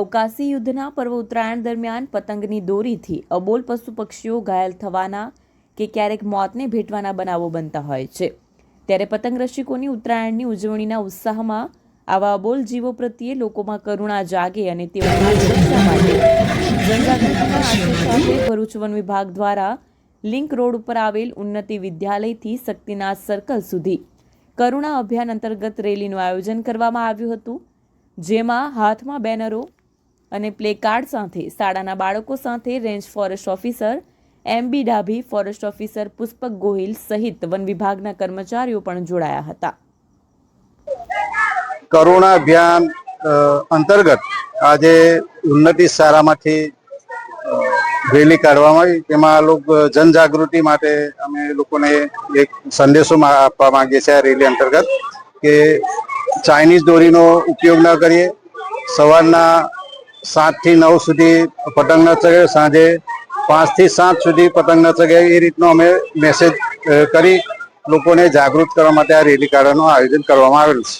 અવકાશી યુદ્ધના પર્વ ઉત્તરાયણ દરમિયાન પતંગની દોરીથી અબોલ પશુ પક્ષીઓ ઘાયલ થવાના કે ક્યારેક મોતને ભેટવાના બનાવો બનતા હોય છે. ત્યારે પતંગ રસિકોની ઉત્તરાયણની ઉજવણીના ઉત્સાહમાં આવા અબોલ જીવો પ્રત્યે લોકોમાં કરુણા જાગે અને તેઓની સુરક્ષા માટે સાથે ભરૂચ વન વિભાગ દ્વારા લિંક રોડ ઉપર આવેલ ઉન્નતિ વિદ્યાલયથી શક્તિનાથ સર્કલ સુધી કરુણા અભિયાન અંતર્ગત રેલીનું આયોજન કરવામાં આવ્યું હતું, જેમાં હાથમાં બેનરો અને પ્લે કાર્ડ સાથે શાળાના બાળકો સાથે range forest officer, M B Dabhi forest officer Pushpak Gohil સહિત વન વિભાગના કર્મચારીઓ પણ જોડાયા હતા. કરુણા અભિયાન અંતર્ગત આજે ઉન્નતિ શાળામાંથી રેલી કાઢવામાં આવી. તેમાં લોકો જનજાગૃતિ માટે અમે લોકોને એક સંદેશો આપવા માંગીએ છીએ આ રેલી અંતર્ગત કે ચાઇનીઝ દોરીનો ઉપયોગ ન કરીએ. સવારના સાતથી નવ સુધી પતંગ ન ચગે સાંજે પાંચથી સાત સુધી પતંગ ન ચગે એ રીતનો અમે મેસેજ કરી લોકોને જાગૃત કરવા માટે આ રેલી કાઢવાનું આયોજન કરવામાં આવેલ છે.